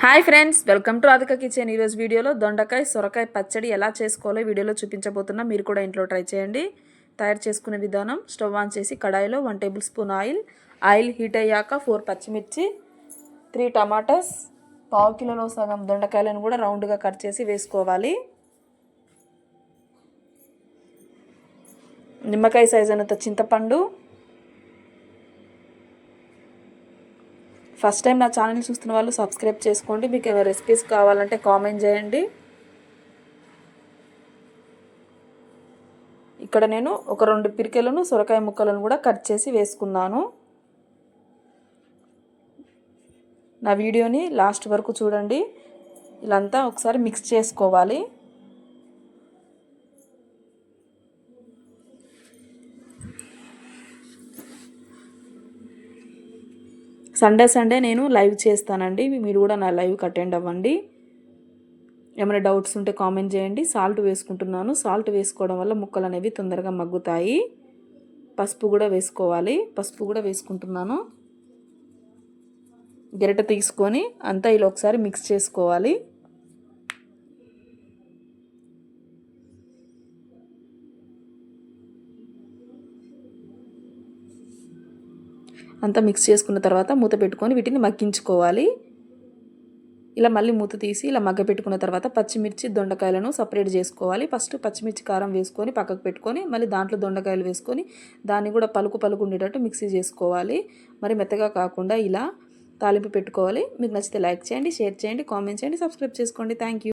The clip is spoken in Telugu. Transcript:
Hi friends welcome to Radhika kitchen. ఈరోజు వీడియోలో దొండకాయ సొరకాయ పచ్చడి ఎలా చేసుకోవాలో వీడియోలో చూపించబోతున్నా. మీరు కూడా ఇంట్లో ట్రై చేయండి. తయారు చేసుకునే విధానం స్టవ్ ఆన్ చేసి కడాయిలో one tablespoon oil. Oil heat అయ్యాక ఫోర్ పచ్చిమిర్చి త్రీ టమాటాస్ పావు కిలోలో సగం దొండకాయలను కూడా రౌండ్గా కట్ చేసి వేసుకోవాలి. నిమ్మకాయ సైజ్ అంత చింతపండు ఫస్ట్ టైం నా ఛానల్ చూస్తున్న వాళ్ళు సబ్స్క్రైబ్ చేసుకోండి. మీకు ఏమైనా రెసిపీస్ కావాలంటే కామెంట్ చేయండి. ఇక్కడ నేను ఒక రెండు పిరికెలను సొరకాయ ముక్కలను కూడా కట్ చేసి వేసుకున్నాను. నా వీడియోని లాస్ట్ వరకు చూడండి. ఇలాంతా ఒకసారి మిక్స్ చేసుకోవాలి. సండే సండే నేను లైవ్ చేస్తానండి. మీరు కూడా నా లైవ్కి అటెండ్ అవ్వండి. ఏమైనా డౌట్స్ ఉంటే కామెంట్ చేయండి. సాల్ట్ వేసుకుంటున్నాను. సాల్ట్ వేసుకోవడం వల్ల ముక్కలు అనేవి తొందరగా మగ్గుతాయి. పసుపు కూడా వేసుకోవాలి. పసుపు కూడా వేసుకుంటున్నాను. గెరట తీసుకొని అంతా ఇలా ఒకసారి మిక్స్ చేసుకోవాలి. అంతా మిక్స్ చేసుకున్న తర్వాత మూత పెట్టుకొని వీటిని మగ్గించుకోవాలి. ఇలా మళ్ళీ మూత తీసి ఇలా మగ్గ పెట్టుకున్న తర్వాత పచ్చిమిర్చి దొండకాయలను సపరేట్ చేసుకోవాలి. ఫస్ట్ పచ్చిమిర్చి కారం వేసుకొని పక్కకు పెట్టుకొని మళ్ళీ దాంట్లో దొండకాయలు వేసుకొని దాన్ని కూడా పలుకు పలుకు ఉండేటట్టు మిక్సీ చేసుకోవాలి. మరి మెత్తగా కాకుండా ఇలా తాలింపు పెట్టుకోవాలి. మీకు నచ్చితే లైక్ చేయండి షేర్ చేయండి కామెంట్ చేయండి సబ్స్క్రైబ్ చేసుకోండి. థ్యాంక్